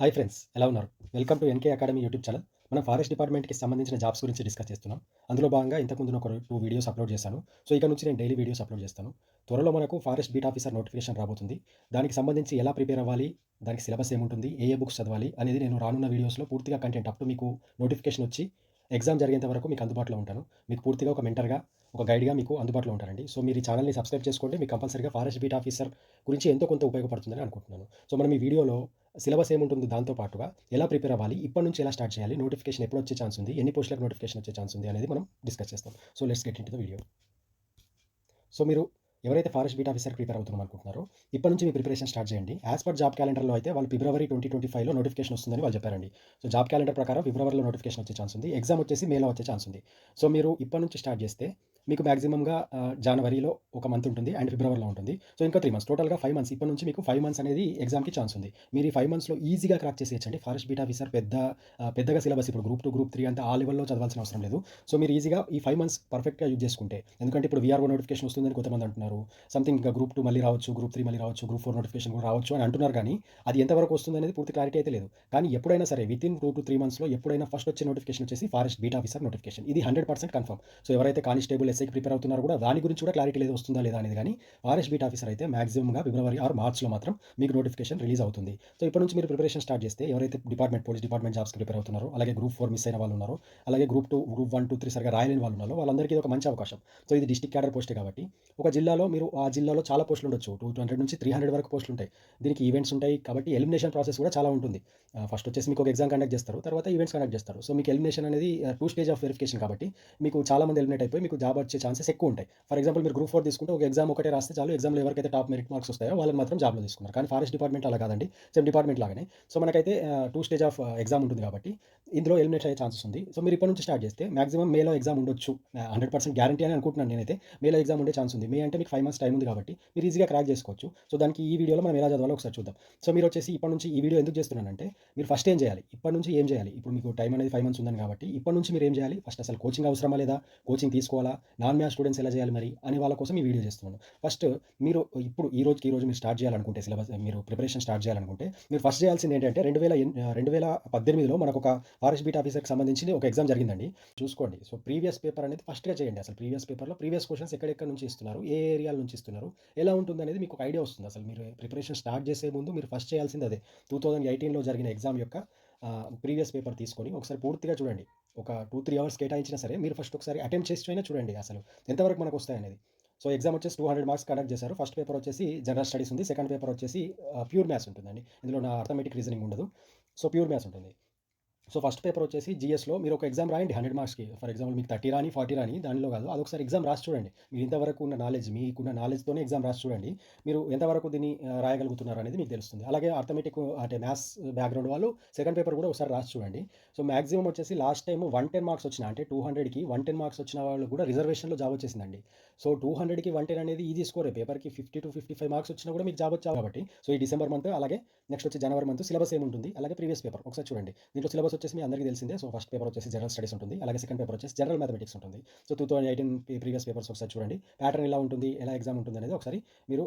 Hi friends ఎలా ఉన్నారు? Welcome to NK academy YouTube channel. మనం ఫారెస్ట్ డిపార్ట్మెంట్కి సంబంధించిన జాబ్స్ గురించి డిస్కస్ చేస్తున్నాం. అందులో భాగంగా ఇంతకుముందు ఒక టూ వీడియోస్ అప్లోడ్ చేశాను. సో ఇక నుంచి నేను డైలీ వీడియోస్ అప్లోడ్ చేస్తాను. త్వరలో మనకు ఫారెస్ట్ బీట్ ఆఫీసర్ నోటిఫికేషన్ రాబోతుంది. దానికి సంబంధించి ఎలా ప్రిపేర్ అవ్వాలి దానికి సిలబస్ ఏముంటుంది ఏ ఏ బుక్స్ చదవాలి అనేది నేను రానున్న వీడియోస్లో పూర్తిగా కంటెంట్ అప్ టు మీకు నోటిఫికేషన్ వచ్చి ఎగ్జామ్ జరిగేంత వరకు మీకు అందుబాటులో ఉంటాను. మీకు పూర్తిగా ఒక మెంటర్గా ఒక గైడ్గా మీకు అందుబాటులో ఉంటారండి. సో మీరు ఈ ఛానల్ని సబ్స్క్రైబ్ చేసుకోండి. మీకు కంపల్సరీగా ఫారెస్ట్ బీట్ ఆఫీసర్ గురించి ఎంతో కొంత ఉపయోగపడుతుందని అనుకుంటున్నాను. సో మనం ఈ వీడియోలో సిలబస్ ఏముంటుంది దాంతో పాటుగా ఎలా ప్రిపేర్ అవ్వాలి ఇప్పటి నుంచి ఎలా స్టార్ట్ చేయాలి నోటిఫికేషన్ ఎప్పుడు వచ్చే ఛాన్స్ ఉంది ఎన్ని పోస్టులకు నోటిఫికేషన్ వచ్చే ఛాన్స్ ఉంది అనేది మనం డిస్కస్ చేస్తాం. So let's get into the video. So మీరు ఎవరైతే ఫారెస్ట్ బీట్ ఆఫీసర్ ప్రిపేర్ అవుతున్నాం అనుకుంటున్నారో ఇప్పటి నుంచి మీ ప్రిపరేషన్ స్టార్ట్ చేయండి. యాజ్ పర్ జాబ్ క్యాలెండర్లో అయితే వాళ్ళు ఫిబ్రవరి ట్వంటీ ట్వంటీ ఫైవ్లో నోటిఫికేషన్ వస్తుందని వాళ్ళు చెప్పారండి. సో జాబ్ క్యాలెండర్ ప్రకారం ఫిబ్రవరిలో నోటిఫికేషన్ వచ్చే ఛాన్స్ ఉంది. ఎగ్జామ్ వచ్చేసి మేలో వచ్చే ఛాన్స్ ఉంది. సో మీరు ఇప్పటి నుంచి స్టార్ట్ చేస్తే మీకు మాక్సిమంగా జనవరిలో ఒక మంత్ ఉంటుంది అండ్ ఫిబ్రవరిలో ఉంటుంది. సో ఇంకా త్రీ మంత్స్ టోటల్గా ఫైవ్ మంత్స్ ఇప్పటి నుంచి మీకు ఫైవ్ మంత్స్ అనేది ఎగ్జామ్కి ఛాన్స్ ఉంది. మీరు ఈ ఫైవ్ మంత్స్లో ఈజీగా క్రాక్ చేసేయచ్చండి. ఫారెస్ట్ బీట్ ఆఫీసర్ పెద్ద పెద్దగా సిలబస్ ఇప్పుడు గ్రూప్ టూ గ్రూప్ త్రీ అంతా ఆ లెవెల్లో చదవాల్సిన అవసరం లేదు. సో మీరు ఈజీగా ఈ ఫైవ్ మంత్స్ పర్ఫెక్ట్గా యూజ్ చేసుకుంటే ఎందుకంటే ఇప్పుడు వీఆర్ఓ నోటిఫికేషన్ వస్తుందని కొంతమంది అంటున్నారు. సంథింగ్ ఇంకా గ్రూప్ టూ మళ్ళీ రావచ్చు గ్రూప్ త్రీ మళ్ళీ రావచ్చు గ్రూప్ ఫోర్ నోటిఫికేషన్ కూడా రావచ్చు అని అంటున్నారు కానీ అది ఎంతవరకు వస్తుంది అనేది పూర్తి క్లారిటీ అయితే లేదు. కానీ ఎప్పుడైనా సరే with in two to three మంత్స్లో ఎప్పుడైనా ఫస్ట్ వచ్చే నోటిఫికేషన్ వచ్చేసి ఫారెస్ట్ బీట్ ఆఫీసర్ నోటిఫికేషన్ ఇది హండ్రెడ్ పర్సెంట్ కన్ఫర్మ్ సో ఎవరైతే కానిస్టేబుల్ ఎస్ఐకి ప్రిపేర్ అవుతున్నారు కూడా దాని గురించి కూడా క్లారిటీ లేదు వస్తుందా లేదా అనేది కానీ ఆర్ఎస్ బీట్ ఆఫీసర్ అయితే మాక్సిమంగా ఫిబ్రవరి ఆర్ మార్చ్లో మాత్రం మీకు నోటిఫికేషన్ రిలీజ్ అవుతుంది. సో ఇప్పటి నుంచి మీరు ప్రిపరేషన్ స్టార్ట్ చేస్తే ఎవరైతే డిపార్ట్మెంట్ పోలీస్ డిపార్ట్మెంట్ జాబ్స్కి ప్రిపేర్ అవుతున్నారో అలాగే గ్రూప్ ఫోర్ మిస్ అయిన వాళ్ళు ఉన్నారో అలాగే group two group one two three సరిగా రాయలేని వాళ్ళు ఉన్నారో వాళ్ళందరికీ ఇది ఒక మంచి అవకాశం. సో ఇది డిస్టిక్ క్యాడర్ పోస్టే కాబట్టి ఒక జిల్లాలో మీరు ఆ జిల్లాలో చాలా పోస్టులు ఉండొచ్చు. టూ హండ్రెడ్ నుంచి త్రీ హండ్రెడ్ వరకు పోస్టులు ఉంటాయి. దీనికి ఈవెంట్స్ ఉంటాయి కాబట్టి ఎలిమినేషన్ ప్రాసెస్ కూడా చాలా ఉంటుంది. ఫస్ట్ వచ్చేసి మీకు ఒక ఎగ్జామ్ కండక్ట్ చేస్తారు తర్వాత ఈవెంట్స్ కండక్ట్ చేస్తారు. సో మీకు ఎలిమినేషన్ అనేది టూ స్టేజ్ ఆఫ్ వెరిఫికేషన్ కాబట్టి మీకు చాలా మంది ఎలిమినేట్ అయిపోయి మీకు జాబ్ వచ్చే ఛాన్సెస్ ఎక్కువ ఉంటాయి. ఫర్ ఎగ్జాంపుల్ మీరు గ్రూప్ ఫోర్ తీసుకుంటే ఒక ఎగ్జామ్ ఒకటే రాస్తే చాలు ఎగ్జామ్లో ఎవరికైతే టాప్ మెరిట్ మార్క్స్ వస్తాయో వాళ్ళని మాత్రం జాబ్లో తీసుకున్నారు కానీ ఫారెస్ట్ డిపార్ట్మెంట్ అలా కాదండి. సేమ్ డిపార్ట్మెంట్ లాగానే. సో మనకైతే టూ స్టేజ్ ఆఫ్ ఎగ్జామ్ ఉంటుంది కాబట్టి ఇందులో ఎలిమినేట్ అయ్యే ఛాన్సెస్ ఉంది. సో మీరు ఇప్పటి నుంచి స్టార్ట్ చేస్తే మాక్సిమం మేలో ఎగ్జామ్ ఉండొచ్చు. హండ్రెడ్ పర్సెంట్ గ్యారంటీ అని అనుకుంటున్నాను నేనైతే. మేలో ఎగ్జామ్ ఉండే ఛాన్స్ ఉంది. మే అంటే మీకు ఫైవ్ మంత్స్ టైం ఉంది కాబట్టి మీరు ఈజీగా క్రాక్ చేసుకోవచ్చు. సో దానికి ఈ వీడియోలో మనం ఎలా చదవాలో ఒకసారి చూద్దాం. సో మీరు వచ్చేసి ఇప్పటి నుంచి ఈ వీడియో ఎందుకు చేస్తున్నానంటే మీరు ఫస్ట్ ఏం చేయాలి? ఇప్పటి నుంచి ఏం చేయాలి? ఇప్పుడు మీకు టైం అనేది ఫైవ్ మంత్స్ ఉందని కాబట్టి ఇప్పటి నుంచి మీరు ఏం చేయాలి? ఫస్ట్ అసలు కోచింగ్ అవసరమా లేదా? కోచింగ్ తీసుకోవాలా? నాన్ మ్యాథ్ స్టూడెంట్స్ ఎలా చేయాలి మరి అని వాళ్ళ కోసం ఈ వీడియో చేస్తున్నాను. ఫస్ట్ మీరు ఇప్పుడు ఈ రోజుకి ఈ రోజు మీరు స్టార్ట్ చేయాలనుకుంటే సిలబస్ మీరు ప్రిపరేషన్ స్టార్ట్ చేయాలనుకుంటే మీరు ఫస్ట్ చేయాల్సింది ఏంటంటే రెండు వేల రెండు వేల పద్దెనిమిదిలో మనకు ఒక ఫారెస్ట్ బీట్ ఆఫీసర్కి సంబంధించి ఒక ఎగ్జామ్ జరిగిందండి. చూసుకోండి. సో ప్రీవియస్ పేపర్ అనేది ఫస్ట్గా చేయండి. అసలు ప్రీవియస్ పేపర్లో ప్రీవియస్ క్వశ్చన్స్ ఎక్కడెక్కడ నుంచి ఇస్తున్నారు? ఏ ఏరియాల నుంచి ఇస్తున్నారు? ఎలా ఉంటుంది అనేది మీకు ఒక ఐడియా వస్తుంది. అసలు మీరు ప్రిపరేషన్ స్టార్ట్ చేసే ముందు మీరు ఫస్ట్ చేయాల్సింది అదే. టూ థౌజండ్ ఎయిటీన్లో జరిగిన ఎగ్జామ్ యొక్క ప్రీవియస్ పేపర్ తీసుకొని ఒకసారి పూర్తిగా చూడండి. ఒక టూ త్రీ అవర్స్ కేటాయించినా సరే మీరు ఫస్ట్ ఒకసారి అటెంప్ట్ చేసి అయినా చూడండి అసలు ఎంతవరకు మనకు వస్తాయనేది సో ఎగ్జామ్ వచ్చేసి టూ హండ్రెడ్ మార్క్స్ కండక్ట్ చేశారు. ఫస్ట్ పేపర్ వచ్చేసి జనరల్ స్టడీస్ ఉంది. సెకండ్ పేపర్ వచ్చేసి ప్యూర్ మ్యాథ్స్ ఉంటుందండి ఇందులో నా అర్థమెటిక్ రీజనింగ్ ఉండదు. సో ప్యూర్ మ్యాథ్స్ ఉంటుంది. సో ఫస్ట్ పేపర్ వచ్చేసి జిఎస్లో మీరు ఒక ఎగ్జామ్ రాయండి హండ్రెడ్ మార్క్స్కి. ఫర్ ఎగ్జాంపుల్ మీకు థర్టీ రాని ఫార్టీ రాని దానిలో కాదు. అదొకసారి ఎగ్జామ్ రాసి చూడండి. మీరు ఇంతవరకు ఉన్న నాలెడ్జ్ మీకున్న నాలెడ్జ్తోనే ఎగ్జామ్ రాసి చూడండి. మీరు ఎంతవరకు దీన్ని రాయగలుగుతున్నారు అనేది మీకు తెలుస్తుంది. అలాగే అర్థమెటిక్ అంటే మ్యాథ్స్ బ్యాక్గ్రౌండ్ వాళ్ళు సెకండ్ పేపర్ కూడా ఒకసారి రాసి చూడండి. సో మాక్సిమం వచ్చేసి last time one ten marks వచ్చిన అంటే టూ హండ్రెడ్కి వన్ టెన్ మార్క్స్ వచ్చిన వాళ్ళు కూడా రిజర్వేషన్లో జాబ్ వచ్చేసిందండి. సో టూ హండ్రెడ్కి వన్ టెన్ అనేది ఈజీ స్కోరే. పేపర్కి fifty to fifty five marks వచ్చినా కూడా మీకు జాబ్ వచ్చావు కాబట్టి. సో ఈ డిసెంబర్ మంత్ అలాగే నెక్స్ట్ వచ్చి జనవరి మంత్ సిలబస్ ఏముంటుంది అలాగే ప్రీవియస్ పేపర్ ఒకసారి చూడండి. దీంట్లో సిలబస్ వచ్చేసి మీ అందరికీ తెలిసిందే. సో ఫస్ట్ పేపర్ వచ్చేసి జనరల్ స్టడీస్ ఉంటుంది. అలాగే సెకండ్ పేపర్ వచ్చేసి జనరల్ మ్యాథమెటిక్స్ ఉంటుంది. So two thousand eighteen previous papers ఒకసారి చూడండి. ప్యాటర్న్ ఎలా ఉంటుంది? ఎలా ఎగ్జామ్ ఉంటుంది అనేది ఒకసారి మీరు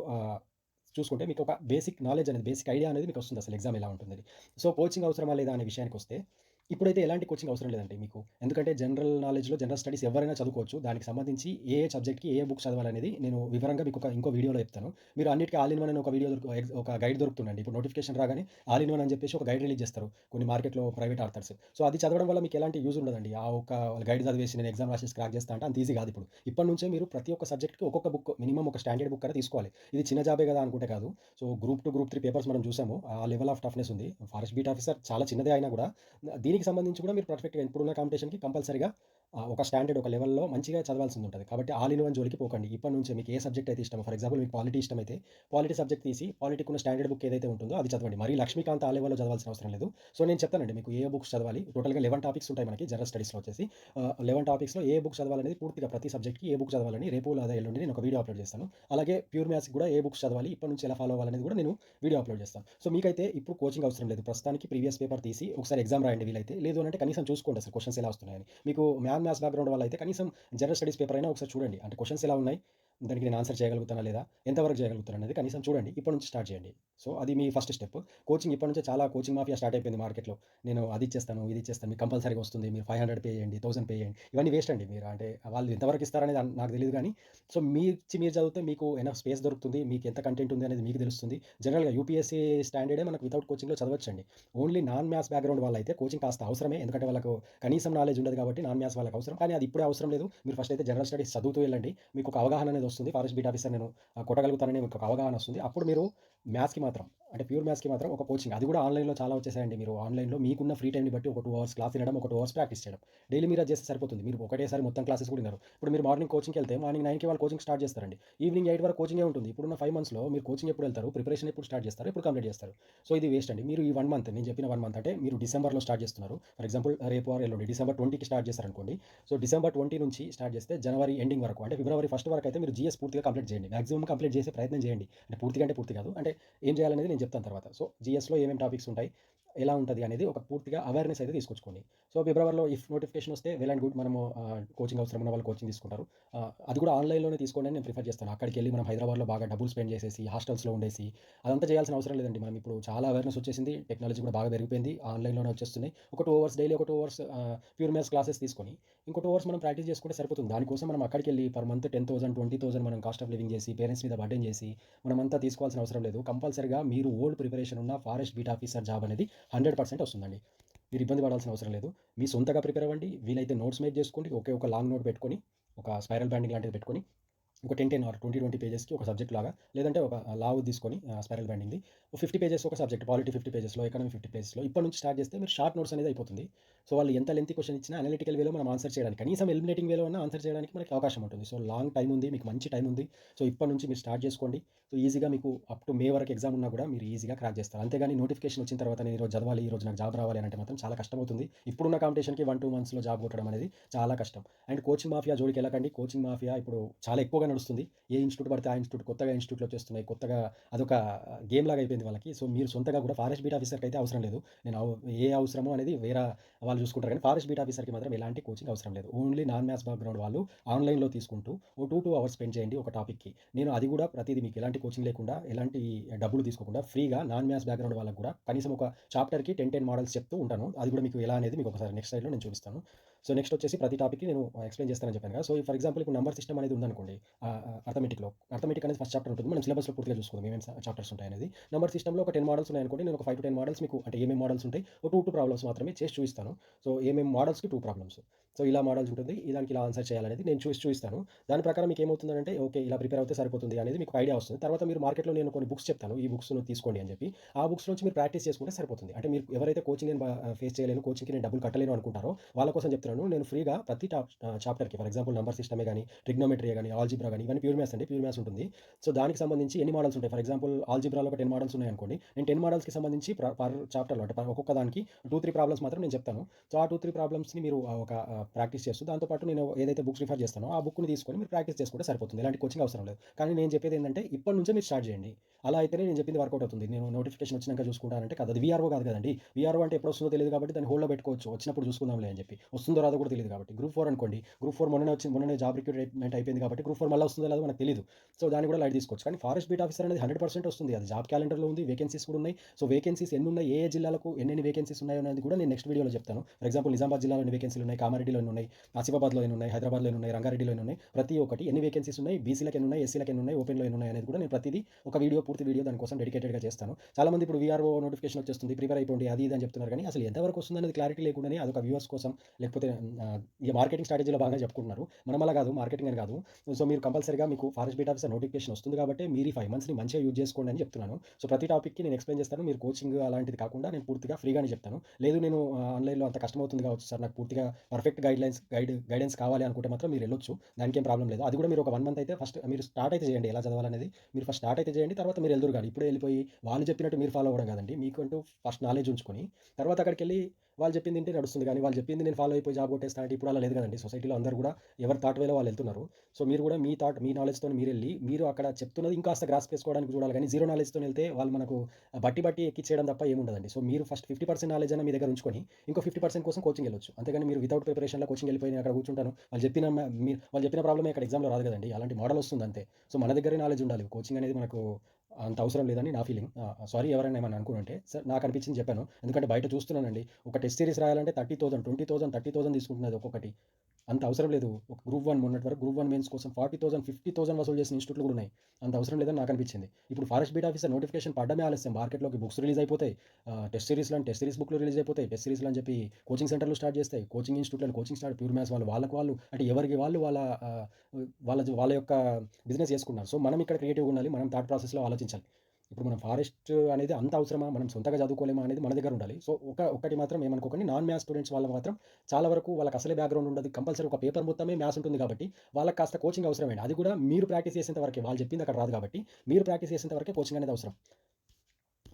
చూసుకుంటే మీకు ఒక బేసిక్ నాలెడ్జ్ అనేది బేసిక్ ఐడియా అనేది మీకు వస్తుంది అసలు ఎగ్జామ్ ఎలా ఉంటుంది. సో కోచింగ్ అవసరమా లేదా అనే విషయానికి వస్తే ఇప్పుడైతే ఎలాంటి కోచింగ్ అవసరం లేదండి మీకు. ఎందుకంటే జనరల్ నాలెడ్జ్లో జనరల్ స్టడీస్ ఎవరైనా చదువుకోవచ్చు. దానికి సంబంధించి ఏ సబ్జెక్ట్కి ఏ ఏ బుక్ చదవాలనేది నేను వివరంగా మీకు ఒక ఇంకో వీడియోలో చెప్తాను. మీరు అన్నిటికీ ఆల్ ఇన్ వన్ అని ఒక వీడియో దొరుకు ఒక గైడ్ దొరుకుతుందండి. ఇప్పుడు నోటిఫికేషన్ రాగానే ఆల్ ఇన్ వన్ అని చెప్పేసి ఒక గైడ్ రిలీజ్ చేస్తారు. కొన్ని మార్కెట్లో ప్రైవేట్ ఆర్థర్స్ సో అది చదవడం వల్ల మీకు ఎలాంటి యూజ్ ఉండదండి. ఆ ఒక గైడ్ చదివేసి నేను ఎగ్జామ్ రాసేసి క్రాక్ చేస్తా అంటే అంత ఈజీ కాదు ఇప్పుడు. ఇప్పటి నుంచే మీరు ప్రతి ఒక్క సబ్జెక్ట్కి ఒక్కొక్క బుక్ మినిమం ఒక స్టాండర్డ్ బుక్ అనేది తీసుకోవాలి. ఇది చిన్న జాబే కదా అనుకుంటే కాదు. So group two group three papers మనం చూసాము. ఆ లెవెల్ ఆఫ్ టఫ్నెస్ ఉంది. ఫారెస్ట్ బీట్ ఆఫీసర్ చాలా చిన్నదే అయినా కూడా. దీనికి సంబంధించి కూడా మీరు పర్ఫెక్ట్గా ఇప్పుడున్న కాంపిటీషన్కి కంపల్సరీగా ఒక స్టాండర్డ్ ఒక లెవెల్లో మంచిగా చదవాల్సింది ఉంటుంది కాబట్టి ఆల్ ఇన్ వన్ జోలికి పోకండి. ఇప్పటి నుంచి మీకు ఏ సబ్జెక్ట్ అయితే ఇష్టమో ఫర్ ఎగ్జాంపుల్ మీకు పాలిటీ ఇష్టం అయితే పాలిటీ సబ్జెక్ట్ తీసి పాలిటీకి ఉన్న స్టాండర్డ్ బుక్ ఏదైతే ఉంటుందో అది చదవండి. మరి లక్ష్మీకాంత్ ఆ లెవెల్లో చదవాల్సిన అవసరం లేదు. సో నేను చెప్తానండి మీకు ఏ బుక్స్ చదవాలి? టోటల్గా లెవెన్ టాపిక్స్ ఉంటాయి మనకి జనరల్ స్టడీస్లో వచ్చేసి. లెవెన్ టాపిక్స్లో ఏ బుక్ చదవాలనేది పూర్తిగా ప్రతి సబ్జెక్ట్కి ఏ బుక్ చదవాలని రేపు లేదా ఎల్లుండి నేను ఒక వీడియో అప్లోడ్ చేస్తాను. అలాగే ప్యూర్ మ్యాథ్స్ కూడా ఏ బుక్స్ చదవాలి ఇప్పటి నుంచి ఎలా ఫాలో అవ్వాలనేది కూడా నేను వీడియో అప్లోడ్ చేస్తాను. సో మీకైతే ఇప్పుడు కోచింగ్ అవసరం లేదు. ప్రస్తుతానికి ప్రీవియస్ పేపర్ తీసి ఒకసారి ఎగ్జామ్ రాయండి వీలైతే. లేదు అంటే కనీసం చూసుకోండి అసలు క్వశ్చన్స్ ఎలా వస్తున్నాయని. మీకు మ్యాథ్స్ మ్యాథ్స్ బ్యాక్గ్రౌండ్ వల్ల అయితే కనీసం జనరల్ స్టడీస్ పేపర్ అయినా ఒకసారి చూడండి. అంటే క్వశ్చన్స్ ఎలా ఉన్నాయి? దానికి నేను ఆన్సర్ చేయగలుగుతానా లేదా? ఎంతవరకు చేయగలుగుతాను అనేది కనీసం చూడండి. ఇప్పటి నుంచి స్టార్ట్ చేయండి. సో అది మీ ఫస్ట్ స్టెప్ కోచింగ్ ఇప్పటి నుంచే చాలా కోచింగ్ మాఫియా స్టార్ట్ అయిపోయింది మార్కెట్లో నేను అది ఇచ్చేస్తాను ఇది ఇచ్చేస్తాను మీకు కంపల్సరీగా వస్తుంది మీరు ఫైవ్ హండ్రెడ్ పే చేయండి థౌసండ్ పే చేయండి. ఇవన్నీ వేస్ట్ అండి మీరు. అంటే వాళ్ళు ఎంతవరకు ఇస్తారనేది నాకు తెలియదు కానీ సో మీ ఇచ్చి మీరు చదివితే మీకు ఎనఫ్ స్పేస్ దొరుకుతుంది మీకు ఎంత కంటెంట్ ఉంది అనేది మీకు తెలుస్తుంది. జనరల్గా యూపీఎస్సీ స్టాండర్డే మనకు వితౌట్ కోచింగ్లో చదవచ్చండి. ఓన్లీ నాన్ మ్యాథ్స్ బ్యాక్గ్రౌండ్ వాళ్ళైతే కోచింగ్ కాస్త అవసరమే. ఎందుకంటే వాళ్ళకు కనీసం నాలెడ్జ్ ఉండదు కాబట్టి నాన్ మ్యాథ్స్ వాళ్ళకి అవసరం. కానీ అది ఇప్పుడే అవసరం లేదు. మీరు ఫస్ట్ అయితే జనరల్ స్టడీస్ చదువుతూ వెళ్ళండి. మీకు ఒక అవగాహన అనేది వస్తుంది. ఫారెస్ట్ బీట్ ఆఫీసర్ నేను కొట్టగలుగుతానని మీకు ఒక అవగాహన వస్తుంది. అప్పుడు మీరు మ్యాథ్స్కి మాత్రం అంటే ప్యూర్ మ్యాథ్స్కి మాత్రం ఒక కోచింగ్ అది కూడా ఆన్లైన్లో చాలా వచ్చేసాయండి మీరు. ఆన్లైన్లో మీకున్న ఫ్రీ టైంని బట్టి ఒక టూ అవర్స్ క్లాస్ వినడం ఒక టూ అవర్స్ ప్రాక్టీస్ చేయడం. డైలీ మీరు అది చేస్తే సరిపోతుంది. మీరు ఒకటేసారి మొత్తం క్లాసెస్ కూడా ఉన్నారు ఇప్పుడు మీరు మార్నింగ్ కోచింగ్కి వెళ్తే మార్నింగ్ నైన్కి వాళ్ళు కోచింగ్ స్టార్ట్ చేస్తారండి. ఈవినింగ్ ఎయిట్ వరకు కోచింగే ఉంటుంది. ఇప్పుడున్న ఫైవ్ మంత్స్లో మీరు కోచింగ్ ఎప్పుడు వెళ్తారు? ప్రిపరేషన్ ఎప్పుడు స్టార్ట్ చేస్తారు? ఎప్పుడు కంప్లీట్ చేస్తారు? సో ఇది వేస్ట్ అండి. మీరు ఈ వన్ మంత్ నేను చెప్పిన వన్ మంత్ అంటే మీరు డిసెంబర్లో స్టార్ట్ చేస్తున్నారు. ఫర్ ఎగ్జాంపుల్ రేపు ఆర్ ఎల్లుండి డిసెంబర్ ట్వంటీకి స్టార్ట్ చేస్తారనుకోండి. సో డిసెంబర్ ట్వంటీ నుంచి స్టార్ట్ చేస్తే జనవరి ఎండింగ్ వరకు అంటే ఫిబ్రవరి ఫస్ట్ వరకు అయితే మీరు జీఎస్ పూర్తిగా కంప్లీట్ చేయండి. మాక్సిమం కంప్లీట్ చేసే ప్రయత్నం చేయండి. అంటే పూర్తిగా అంటే పూర్తి కాదు. అంటే ఏం చేయాలనేది నేను చెప్తాను తర్వాత. సో జిఎస్లో ఏమేమి టాపిక్స్ ఉంటాయి ఎలా ఉంటుంది అనేది ఒక పూర్తిగా అవేర్నెస్ అయితే తీసుకొచ్చుకోండి. సో ఫిబ్రవరిలో ఇఫ్ నోటిఫికేషన్ వస్తే వెల్ అండ్ గుడ్ మనము కోచింగ్ అవసరం ఉన్న వాళ్ళు కోచింగ్ తీసుకుంటారు. అది కూడా ఆన్లైన్లోనే తీసుకోండి నేను ప్రిఫర్ చేస్తాను. అక్కడికి వెళ్ళి మనం హైదరాబాద్లో బాగా డబ్బులు స్పెండ్ చేసేసి హాస్టల్స్లో ఉండేసి అదంతా చేయాల్సిన అవసరం లేదండి. మనం ఇప్పుడు చాలా అవేర్నెస్ వచ్చేసింది టెక్నాలజీ కూడా బాగా పెరిగిపోయింది ఆన్లైన్లోనే వచ్చేస్తున్నాయి. ఒక టూ అవర్స్ డైలీ ఒక two hours pure maths classes తీసుకొని ఇంకో టూ అవర్స్ మనం ప్రాక్టీస్ చేసుకుంటే సరిపోతుంది. దానికోసం మనం అక్కడికి వెళ్ళి per month ten thousand twenty thousand మనం కాస్ట్ ఆఫ్ లివింగ్ చేసి పేరెంట్స్ మీద బర్డెన్ చేసి మనమంతా తీసుకోవాల్సిన అవసరం లేదు. కంపల్సరిగా మీరు ఓల్డ్ ప్రిపరేషన్ ఉన్న ఫారెస్ట్ బీట్ ఆఫీసర్ జాబ్ అనేది హండ్రెడ్ పర్సెంట్ వస్తుందండి. మీరు ఇబ్బంది పడాల్సిన అవసరం లేదు. మీ సొంతగా ప్రిపేర్ అవ్వండి. వీలైతే నోట్స్ మేక్ చేసుకోండి. ఒకే ఒక లాంగ్ నోట్ పెట్టుకొని ఒక స్పైరల్ బ్యాండింగ్ లాంటిది పెట్టుకొని ఒక ten ten or twenty twenty పేజెస్కి ఒక సబ్జెక్ట్ లాగా లేదంటే ఒక లావు తీసుకొని స్పైరల్ బ్యాండింగ్ది ఫిఫ్టీ పేజెస్ ఒక సబ్జెక్ట్ పాలిటీ ఫిఫ్టీ పేజెస్లో ఎకనమీ ఫిఫ్టీ పేజెస్లో ఇప్పటి నుంచి స్టార్ట్ చేస్తే మీరు షార్ట్ నోట్స్ అనేది అయిపోతుంది. సో వాళ్ళు ఎంత లెంత్ క్వశ్చన్ ఇచ్చినా అనలిటికల్ వేలో మనం ఆన్సర్ చేయడానికి కనీసం ఎలిమినేటింగ్ వేలో ఉన్న ఆన్సర్ చేయడానికి మనకి అవకాశం ఉంటుంది. సో లాంగ్ టైం ఉంది మీకు మంచి టైం ఉంది. సో ఇప్పటి నుంచి మీరు స్టార్ట్ చేసుకోండి. సో ఈజీగా మీకు అప్ టు మే వరకు ఎగ్జామ్ ఉన్నా కూడా మీరు ఈజీగా క్రాక్ చేస్తారు. అంతేగాని నోటిఫికేషన్ వచ్చిన తర్వాత నేను ఈరోజు చదవాలి ఈ రోజు నాకు జాబ్ రావాలి అంటే మాత్రం చాలా కష్టం అవుతుంది ఇప్పుడున్న కాంపిటీషన్కి వన్ టూ మంత్స్లో జాబ్ కొట్టడం అనేది చాలా కష్టం. అండ్ కోచింగ్ మాఫియా జోడికి వెళ్ళకండి. కోచింగ్ మాఫియా ఇప్పుడు చాలా ఎక్కువగా నడుస్తుంది. ఏ ఇన్స్టిట్యూట్ పడితే ఆ ఇన్స్టిట్యూట్ కొత్తగా ఇన్స్టిట్యూట్లో వచ్చేస్తున్నాయి కొత్తగా అదొక గేమ్ లాగా అయిపోయింది వాళ్ళకి. సో మీరు సొంతగా కూడా ఫారెస్ట్ బీట్ ఆఫీసర్కి అయితే అవసరం లేదు. నేను అవ- ఏ అవసరమో అనేది వేరే వాళ్ళు చూసుకుంటారు కానీ ఫారెస్ట్ బీట్ ఆఫీసర్కి మాత్రం ఎలాంటి కోచింగ్ అవసరం లేదు. ఓన్లీ నాన్ మ్యాథ్స్ బ్యాక్గ్రౌండ్ వాళ్ళు ఆన్లైన్లో తీసుకుంటూ ఓ టూ టూ అవర్స్ స్పెండ్ చేయండి ఒక టాపిక్కి. నేను అది కూడా ప్రతిదీ మీకు ఎలాంటి కోచింగ్ లేకుండా ఎలాంటి డబ్బులు తీసుకోకుండా ఫ్రీగా నాన్ మ్యాథ్స్ బ్యాక్గ్రౌండ్ వాళ్ళకి కూడా కనీసం ఒక చాప్టర్కి టెన్ టెన్ మోడల్స్ చెప్తూ ఉంటాను. అది కూడా మీకు ఎలా అనేది మీకు ఒకసారి నెక్స్ట్ సైడ్లో నేను చూపిస్తాను. సో నెక్స్ట్ వచ్చేసి ప్రతి టాపిక్కి నేను ఎక్స్ప్లెయిన్ చేస్తానని చెప్పాను కదా. సో ఫర్ ఎగ్జాంపుల్ ఇప్పుడు నంబర్ సిస్టమ్ అనేది ఉందనుకోండి అర్థమెటిక్లో అర్థమెటిక్ అనేది ఫస్ట్ చాప్టర్ ఉంటుంది. మనం సిలబస్లో పూర్తిగా చూసుకుందాం ఏమేమి చాప్టర్స్ ఉంటాయి అనేది. నెంబర్ సిస్టంలో ఒక టెన్ మోడల్స్ ఉన్నాయనుకోండి నేను ఒక ఫైవ్ టు టెన్ మోడల్స్ మీకు అంటే ఏమేమి మోడల్స్ ఉంటాయి ఒక టూ టూ ప్రాబ్లమ్స్ మాత్రమే చేసి చూపిస్తాను. సో ఏమేమి మోడల్స్కి టూ ప్రాబ్లమ్స్. సో ఇలా మోడల్స్ ఉంటుంది. దానికి ఇలా ఆన్సర్ చేయాలనేది నేను చూసి చూపిస్తాను దాని ప్రకారం మీకు ఏమవుతుందంటే ఓకే ఇలా ప్రిపేర్ అవుతే సరిపోతుంది అనేది మీకు ఐడియా వస్తుంది. తర్వాత మీరు మార్కెట్లో నేను కొన్ని బుక్స్ చెప్తాను. ఈ బుక్స్ తీసుకోండి అని చెప్పి. ఆ బుక్స్ నుంచి మీరు ప్రాక్టీస్ చేసుకుంటే సరిపోతుంది. అంటే మీరు ఎవరైతే కోచింగ్ నేను ఫేస్ చేయలేను కోచింగ్కి నేను డబ్బులు కట్టలేను అనుకుంటారో వాళ్ళ కోసం చెప్తున్నాను. నేను ఫ్రీగా ప్రతి చాప్టర్కి ఫర్ ఎగ్జాంపుల్ నెంబర్ సిస్టమే కానీ ట్రిగ్నోమెట్రీ కానీ ఆల్జిబ్రా కానీ ఇవన్నీ ప్యూర్ మ్యాథ్స్ అండి. ప్యూర్ మ్యాథ్స్ ఉంటుంది. సో దానికి సంబంధించి ఎన్ని మోడల్స్ ఉంటాయి? ఫర్ ఎగ్జాంపుల్ ఆల్జిబ్రాలో ఒక టెన్ మోడల్స్ ఉన్నాయి అనుకోండి. నేను టెన్ మోడల్స్కి సంబంధించి పర్ చాప్టర్లో అంటే ఒక్కొక్క దానికి టూ త్రీ ప్రాబ్లమ్స్ మాత్రం నేను చెప్తాను. సో ఆ టూ త్రీ ప్రాబ్లమ్స్ని మీరు ఒక ప్రాక్టీస్ చేస్తూ దాంతోపాటు నేను ఏదైతే బుక్స్ రిఫర్ చేస్తానో ఆ బుక్ని తీసుకొని మీరు ప్రాక్టీస్ చేసుకుంటే సరిపోతుంది. ఎలాంటి కోచింగ్ అవసరం లేదు. కానీ నేను చెప్పేది ఏంటంటే ఇప్పటి నుంచే మీరు స్టార్ట్ చేయండి. అలా అయితేనే నేను చెప్పింది వర్కౌట్ అవుతుంది. నేను నోటిఫికేషన్ వచ్చినాక చూసుకుంటానంటే కదా. అది వీఆర్ఓ కాదు కదండి. వీఆర్ఓ అంటే ఎప్పుడు వస్తుందో తెలియదు కాబట్టి దాన్ని హోల్డ్లో పెట్టుకోవచ్చు. వచ్చినప్పుడు చూసుకుందాంలే అని చెప్పి. వస్తుందో రాదో కూడా తెలియదు కాబట్టి. గ్రూప్ ఫోర్ అనుకోండి. గ్రూప్ ఫోర్ మొన్ననే వచ్చింది. మొన్ననే జాబ్ రిక్రూట్మెంట్ అయిపోయింది కాబట్టి గ్రూప్ ఫోర్ మళ్ళీ వస్తుందో లేదో మనకు తెలియదు సో దాన్ని కూడా లైట్ తీసుకోవచ్చు. కానీ ఫారెస్ట్ బీట్ ఆఫీసర్ అనేది హండ్రెడ్ పర్సెంట్ వస్తుంది. అది జాబ్ క్యాలెండర్లో ఉంది. వేకెన్సీస్ కూడా ఉన్నాయి. సో వేకెన్సీస్ ఎన్ని ఉన్నాయి ఏ ఏ జిల్లాలకు ఎన్ని వేకెన్సీస్ ఉన్నాయో అనేది కూడా నేను నెక్స్ట్ వీడియోలో చెప్తాను. ఫర్ ఎగ్జాంపుల్ నిజామాబాద్ జిల్లాలో ఎన్ని వేకెన్సీలు ఉన్నాయి? కామారెడ్డిలో ఎన్ని ఉన్నాయి ఆసిఫాబాద్లో ఎన్ని ఉన్నాయి హైదరాబాద్లో ఎన్ని ఉన్నాయి రంగారెడ్డిలో ఎన్ని ఉన్నాయి ప్రతి ఒక్కటి ఎన్ని వేకెన్సీస్ ఉన్నాయి బీసీలకు ఎన్ని ఉన్నాయి ఎస్సీలకు ఎన్ని ఉన్నాయి ఓపెన్లో ఎన్ని ఉన్నాయి అనేది కూడా నేను ప్రతిదీ ఒక వీడియో పూర్తి వీడియో దానికోసం డెడికేటెడ్గా చేస్తాను. చాలా మంది ఇప్పుడు వీఆర్ఓ నోటిఫికేషన్ వచ్చేస్తుంది ప్రిపేర్ అయిపోండి అది ఇది అని చెప్తున్నారు కానీ అసలు ఎంతవరకు వస్తుంది అనేది క్లారిటీ లేకుండానే అదొక వ్యూవర్స్ కోసం లేకపోతే ఈ మార్కెటింగ్ స్ట్రాటజీలో బాగా చెప్పుకుంటున్నారు. మనం అలా కాదు మార్కెటింగ్ అని కాదు. సో మీరు కంపల్సరీగా మీకు ఫారెస్ట్ బీట్ ఆఫీసర్ నోటిఫికేషన్ వస్తుంది కాబట్టి మీరు ఫైవ్ మంత్స్ని మంచిగా యూజ్ చేసుకోండి అని చెప్తున్నాను. సో ప్రతి టాపిక్కి నేను ఎక్స్ప్లెయిన్ చేస్తాను మీరు కోచింగ్ అలాంటిది కాకుండా నేను పూర్తిగా ఫ్రీగానే చెప్తాను. లేదు నేను ఆన్లైన్లో అంత కష్టమవుతుంది కావచ్చు సార్ నాకు పూర్తిగా perfect guidelines guide guidance కావాలి అనుకుంటే మాత్రం మీరు వెళ్ళొచ్చు. దానికి ఏం ప్రాబ్లం లేదు. అది కూడా మీరు ఒక వన్ మంత్ అయితే ఫస్ట్ మీరు స్టార్ట్ అయితే చేయండి. ఎలా చదవాలనేది మీరు ఫస్ట్ స్టార్ట్ అయితే చేయండి. తర్వాత మీరు వెళ్దురు కానీ ఇప్పుడే వెళ్ళిపోయి వాళ్ళు చెప్పినట్టు మీరు ఫాలో అవ్వడం కాదండి. మీకంటూ ఫస్ట్ నాలెడ్జ్ ఉంచుకొని తర్వాత అక్కడికి వెళ్ళి వాళ్ళు చెప్పింది ఏంటి నడుస్తుంది కానీ వాళ్ళు చెప్పింది నేను ఫాలో అయిపోయి జాబ్ కొట్టేస్తా అంటే ఇప్పుడు అలా లేదు కదండి. సొసైటీలో అందరూ కూడా ఎవరు థాట్ వేలో వాళ్ళు వెళ్తున్నారు. సో మీరు కూడా మీ థాట్ మీ నాలెడ్జ్తో మీరు వెళ్ళి మీరు అక్కడ చెప్తున్నది ఇంకాస్త గ్రాస్ చేసుకోవడానికి చూడాలి కానీ జీరో నాలెడ్జ్తో వెళ్తే వాళ్ళు మనకు బట్టి బట్టి ఎక్కిచ్చేయడం తప్ప ఏముండదండి సో మీరు ఫస్ట్ ఫిఫ్టీ పర్సెంట్ నాలెడ్జ్ అయినా మీ దగ్గర ఉంచుకొని ఇంకో ఫిఫ్టీ పర్సెంట్ కోసం కోచింగ్ వెళ్ళొచ్చు. అంతేగాని మీరు వితౌట్ ప్రిపరేషన్లో కోచింగ్ వెళ్ళిపోయి అక్కడ కూర్చుంటాను. వాళ్ళు చెప్పిన మీ వాళ్ళు చెప్పిన ప్రాబ్లమే అక్కడ ఎగ్జామ్లో రాదు కదండి. అలాంటి మోడల్ వస్తుంది అంతే. సో మన దగ్గరే నాలెడ్జ్ ఉండాలి. కోచింగ్ అనేది మనకు అంత అవసరం లేదని నా ఫీలింగ్ సారీ ఎవరైనా ఏమైనా అనుకుంటే సార్ నాకు అనిపించింది చెప్పాను. ఎందుకంటే బయట చూస్తున్నానండి. ఒక టెస్ట్ సిరీస్ రాయాలంటే thirty thousand twenty thousand thirty thousand తీసుకుంటున్నది ఒక్కొక్కటి. అంత అవసరం లేదు. ఒక గ్రూప్ వన్ మొన్నటి వరకు గ్రూప్ వన్ మెయిన్స్ కోసం ఫార్టీ థౌసండ్ ఫిఫ్టీ థౌసండ్ వసూలు చేసిన ఇన్స్టిట్యూట్లు కూడా ఉన్నాయి. అంత అవసరం లేదని నాకు అనిపించింది. ఇప్పుడు ఫారెస్ట్ బీట్ ఆఫీసర్ నోటిఫికేషన్ పడ్డమే ఆలస్యం. మార్కెట్లోకి బుక్స్ రిలీజ్ అయిపోతాయి. టెస్ట్ సిరీస్లో అని టెస్ట్ సిరీస్ బుక్లు రిలీజ్ అయిపోతాయి. టెస్ట్ సిరీస్లో అని చెప్పి కోచింగ్ సెంటర్లు స్టార్ట్ చేస్తాయి. కోచింగ్ ఇన్స్టిట్యూట్లో కోచింగ్ స్టార్ట్ ప్యూర్ మ్యాథ్స్ వాళ్ళు వాళ్ళకు వాళ్ళు అంటే ఎవరికి వాళ్ళు వాళ్ళ వాళ్ళ వాళ్ళ యొక్క బిజినెస్ చేసుకున్నారు సో మనం ఇక్కడ క్రియేటివ్గా ఉండాలి. మనం థాట్ ప్రాసెస్లో ఆలోచించాలి. ఇప్పుడు మనం ఫారెస్ట్ అనేది అంత అవసరమా? మనం సొంతగా చదువుకోలేమా అనేది మన దగ్గర ఉండాలి. సో ఒక ఒకటి మాత్రం ఏమనుకోకండి. నాన్ మ్యాథ్స్ స్టూడెంట్స్ వాళ్ళ మాత్రం చాలా వరకు వాళ్ళకి అసలే బ్యాక్గ్రౌండ్ ఉండదు. కంపల్సరీ ఒక పేపర్ మొత్తమే మ్యాథ్స్ ఉంటుంది కాబట్టి వాళ్ళకి కాస్త కోచింగ్ అవసరమైంది అది కూడా మీరు ప్రాక్టీస్ చేసేంత వరకే. వాళ్ళు చెప్పింది అక్కడ రాదు కాబట్టి మీరు ప్రాక్టీస్ చేసేంత వరకే కోచింగ్ అనేది అవసరం.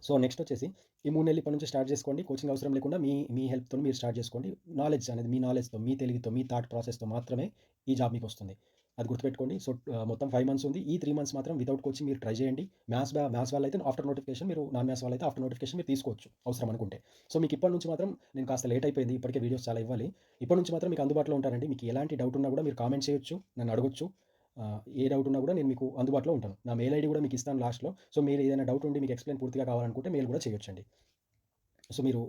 సో నెక్స్ట్ వచ్చేసి ఈ మూడు నెలలు ఇప్పటి నుంచి స్టార్ట్ చేసుకోండి. కోచింగ్ అవసరం లేకుండా మీ మీ హెల్ప్తో మీరు స్టార్ట్ చేసుకోండి. నాలెడ్జ్ అనేది మీ నాలెడ్జ్తో మీ తెలివితో మీ థాట్ ప్రాసెస్తో మాత్రమే ఈ జాబ్ మీకు వస్తుంది. అది గుర్తుపెట్టుకోండి. సో మొత్తం ఫైవ్ మంత్స్ ఉంది. ఈ త్రీ మంత్స్ మాత్రం వితౌట్ కోచింగ్ మీరు ట్రై చేయండి. మ్యాథ్స్ మ్యాథ్స్ వాళ్ళు అయితే ఆఫ్టర్ నోటిఫికేషన్ మీరు నాన్ మ్యాథ్స్ వాళ్ళు అయితే ఆఫ్టర్ నోటిఫికేషన్ మీరు తీసుకోవచ్చు. అవసరం అనుకుంటే. సో మీకు ఇప్పటి నుంచి మాత్రం నేను కాస్త లేట్ అయిపోయింది. ఇప్పటికే వీడియోస్ చాలా ఇవ్వాలి. ఇప్పటి నుంచి మాత్రం మీకు అందుబాటులో ఉంటానండి. మీకు ఎలాంటి డౌట్ ఉన్నా కూడా మీరు కామెంట్ చేయొచ్చు. నన్ను అడగొచ్చు. ఏ డౌట్ ఉన్నా కూడా నేను మీకు అందుబాటులో ఉంటాను. నా మెయిల్ ఐడి కూడా మీకు ఇస్తాను లాస్ట్లో సో మీరు ఏదైనా డౌట్ ఉండి మీకు ఎక్స్ప్లెయిన్ పూర్తిగా కావాలనుకుంటే మెయిల్ కూడా చేయొచ్చండి. సో మీరు